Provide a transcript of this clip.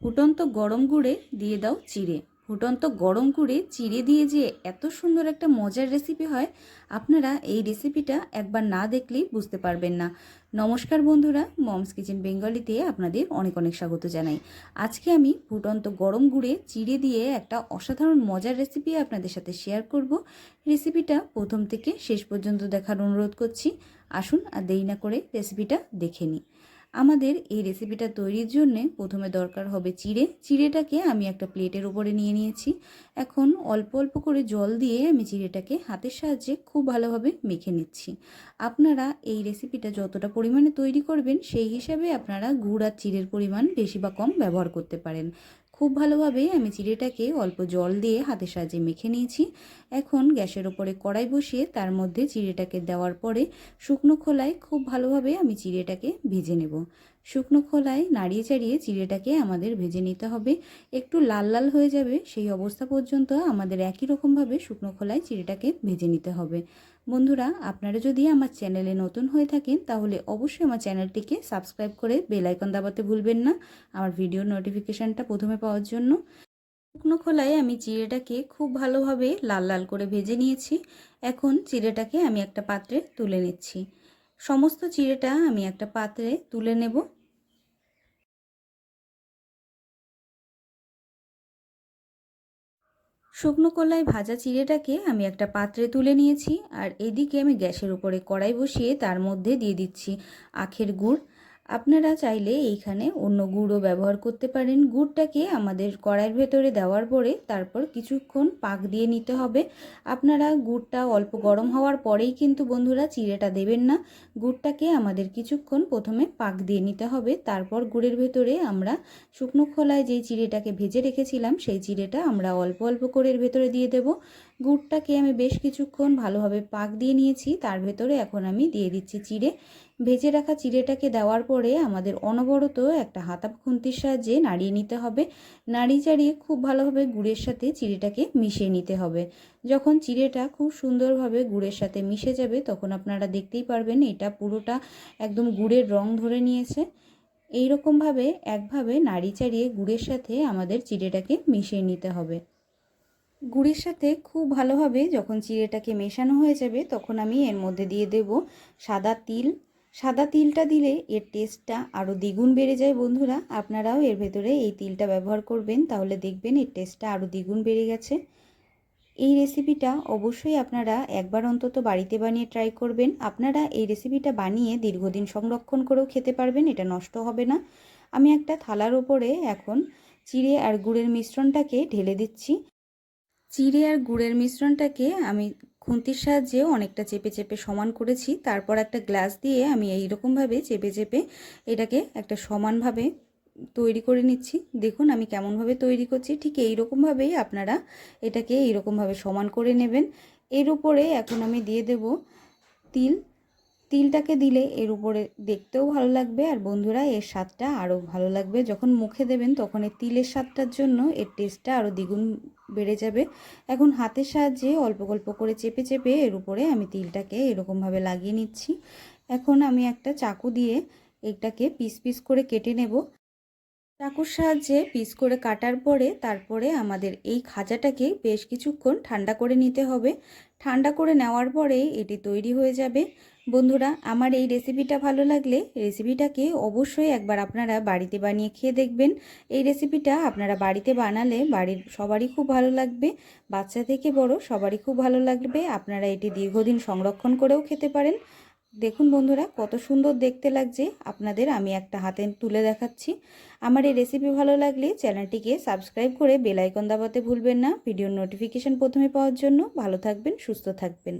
ফুটন্ত গরম গুঁড়ে দিয়ে দাও চিড়ে। ফুটন্ত গরম গুড়ে চিড়ে দিয়ে যে এত সুন্দর একটা মজার রেসিপি হয়, আপনারা এই রেসিপিটা একবার না দেখলেই বুঝতে পারবেন না। নমস্কার বন্ধুরা, মমস কিচেন বেঙ্গলিতে আপনাদের অনেক অনেক স্বাগত জানাই। আজকে আমি ফুটন্ত গরম গুঁড়ে চিড়ে দিয়ে একটা অসাধারণ মজার রেসিপি আপনাদের সাথে শেয়ার করব। রেসিপিটা প্রথম থেকে শেষ পর্যন্ত দেখার অনুরোধ করছি। আসুন আর দেরি না করে রেসিপিটা দেখে নিই। আমাদের এই রেসিপিটা তৈরির জন্যে প্রথমে দরকার হবে চিড়ে। চিড়েটাকে আমি একটা প্লেটের উপরে নিয়ে নিয়েছি। এখন অল্প অল্প করে জল দিয়ে আমি চিড়েটাকে হাতের সাহায্যে খুব ভালোভাবে মেখে নিচ্ছি। আপনারা এই রেসিপিটা যতটা পরিমাণে তৈরি করবেন, সেই হিসাবে আপনারা গুড় আর চিড়ের পরিমাণ বেশি বা কম ব্যবহার করতে পারেন। খুব ভালোভাবে আমি চিড়েটাকে অল্প জল দিয়ে হাতের সাহায্যে মেখে নিয়েছি। এখন গ্যাসের ওপরে কড়াই বসিয়ে তার মধ্যে চিড়েটাকে দেওয়ার পরে শুকনো খোলায় খুব ভালোভাবে আমি চিড়েটাকে ভেজে নেব। শুকনো খোলায় নাড়িয়ে চাড়িয়ে চিড়েটাকে আমাদের ভেজে নিতে হবে। একটু লাল লাল হয়ে যাবে, সেই অবস্থা পর্যন্ত আমাদের একই রকমভাবে শুকনো খোলায় চিড়েটাকে ভেজে নিতে হবে। বন্ধুরা, আপনারা যদি আমার চ্যানেলে নতুন হয়ে থাকেন, তাহলে অবশ্যই আমার চ্যানেলটিকে সাবস্ক্রাইব করে বেল আইকন দাবাতে ভুলবেন না, আমার ভিডিওর নোটিফিকেশানটা প্রথমে পাওয়ার জন্য। শুকনো খোলায় আমি চিড়েটাকে খুব ভালোভাবে লাল লাল করে ভেজে নিয়েছি। এখন চিড়েটাকে আমি একটা পাত্রে তুলে নিচ্ছি। সমস্ত চিড়েটা আমি একটা পাত্রে তুলে নেব। শুকনো কলায় ভাজা চিড়েটাকে আমি একটা পাত্রে তুলে নিয়েছি আর এদিকে আমি গ্যাসের উপরে কড়াই বসিয়ে তার মধ্যে দিয়ে দিচ্ছি আখের গুড়। আপনারা চাইলে এইখানে অন্য গুঁড়ো ব্যবহার করতে পারেন। গুড়টাকে আমাদের কড়াইয়ের ভেতরে দেওয়ার পরে তারপর কিছুক্ষণ পাক দিয়ে নিতে হবে। আপনারা গুড়টা অল্প গরম হওয়ার পরেই কিন্তু বন্ধুরা চিড়েটা দেবেন না। গুড়টাকে আমাদের কিছুক্ষণ প্রথমে পাক দিয়ে নিতে হবে। তারপর গুড়ের ভেতরে আমরা শুকনো খোলায় যেই চিড়েটাকে ভেজে রেখেছিলাম, সেই চিড়েটা আমরা অল্প অল্প করে এর ভেতরে দিয়ে দেব। গুড়টাকে আমি বেশ কিছুক্ষণ ভালোভাবে পাক দিয়ে নিয়েছি। তার ভেতরে এখন আমি দিয়ে দিচ্ছি চিড়ে। ভেজে রাখা চিড়েটাকে দেওয়ার পরে আমাদের অনবরত একটা হাতা খুন্তির সাহায্যে নাড়িয়ে নিতে হবে। নাড়িয়ে চাড়িয়ে খুব ভালোভাবে গুড়ের সাথে চিড়েটাকে মিশিয়ে নিতে হবে। যখন চিড়েটা খুব সুন্দরভাবে গুড়ের সাথে মিশে যাবে, তখন আপনারা দেখতেই পারবেন এটা পুরোটা একদম গুড়ের রং ধরে নিয়েছে। এই রকমভাবে একভাবে নাড়ি চাড়িয়ে গুড়ের সাথে আমাদের চিড়েটাকে মিশিয়ে নিতে হবে। গুড়ের সাথে খুব ভালোভাবে যখন চিড়েটাকে মেশানো হয়ে যাবে, তখন আমি এর মধ্যে দিয়ে দেব সাদা তিল সাদা তিলটা দিলে এর টেস্টটা আরও দ্বিগুণ বেড়ে যায় বন্ধুরা। আপনারাও এর ভেতরে এই তিলটা ব্যবহার করবেন, তাহলে দেখবেন এর টেস্টটা আরও দ্বিগুণ বেড়ে গেছে। এই রেসিপিটা অবশ্যই আপনারা একবার অন্তত বাড়িতে বানিয়ে ট্রাই করবেন। আপনারা এই রেসিপিটা বানিয়ে দীর্ঘদিন সংরক্ষণ করেও খেতে পারবেন, এটা নষ্ট হবে না। আমি একটা থালার ওপরে এখন চিড়ে আর গুড়ের মিশ্রণটাকে ঢেলে দিচ্ছি। চিড়ে আর গুড়ের মিশ্রণটাকে আমি খুন্তির সাহায্যে অনেকটা চেপে চেপে সমান করেছি, তারপর একটা গ্লাস দিয়ে আমি এই রকমভাবে চেপে চেপে এটাকে একটা সমানভাবে তৈরি করে নিচ্ছি। দেখুন আমি কেমনভাবে তৈরি করছি, ঠিক এই রকমভাবেই আপনারা এটাকে এইরকমভাবে সমান করে নেবেন। এর উপরে এখন আমি দিয়ে দেব তিল। তিলটাকে দিলে এর উপরে দেখতেও ভালো লাগবে আর বন্ধুরা এর স্বাদটা আরও ভালো লাগবে। যখন মুখে দেবেন তখন এই তিলের স্বাদটার জন্য এর টেস্টটা আরও দ্বিগুণ বেড়ে যাবে। এখন হাতের সাহায্যে অল্প অল্প করে চেপে চেপে এর উপরে আমি তিলটাকে এরকমভাবে লাগিয়ে নিচ্ছি। এখন আমি একটা চাকু দিয়ে এটাকে পিস পিস করে কেটে নেব। চাকুর সাহায্যে পিস করে কাটার পরে তারপরে আমাদের এই খাজাটাকে বেশ কিছুক্ষণ ঠান্ডা করে নিতে হবে। ঠান্ডা করে নেওয়ার পরে এটি তৈরি হয়ে যাবে। বন্ধুরা, আমার এই রেসিপিটা ভালো লাগলে রেসিপিটাকে অবশ্যই একবার আপনারা বাড়িতে বানিয়ে খেয়ে দেখবেন। এই রেসিপিটা আপনারা বাড়িতে বানালে বাড়ির সবারই খুব ভালো লাগবে, বাচ্চা থেকে বড় সবারই খুব ভালো লাগবে, আপনারা এটি দীর্ঘদিন সংরক্ষণ করেও খেতে পারেন। দেখুন বন্ধুরা, কত সুন্দর দেখতে লাগছে, আপনাদের আমি একটা হাতে তুলে দেখাচ্ছি। আমার এই রেসিপি ভালো লাগলে চ্যানেলটিকে সাবস্ক্রাইব করে বেলাইকন দাবাতে ভুলবেন না ভিডিওর নোটিফিকেশান প্রথমে পাওয়ার জন্য। ভালো থাকবেন, সুস্থ থাকবেন।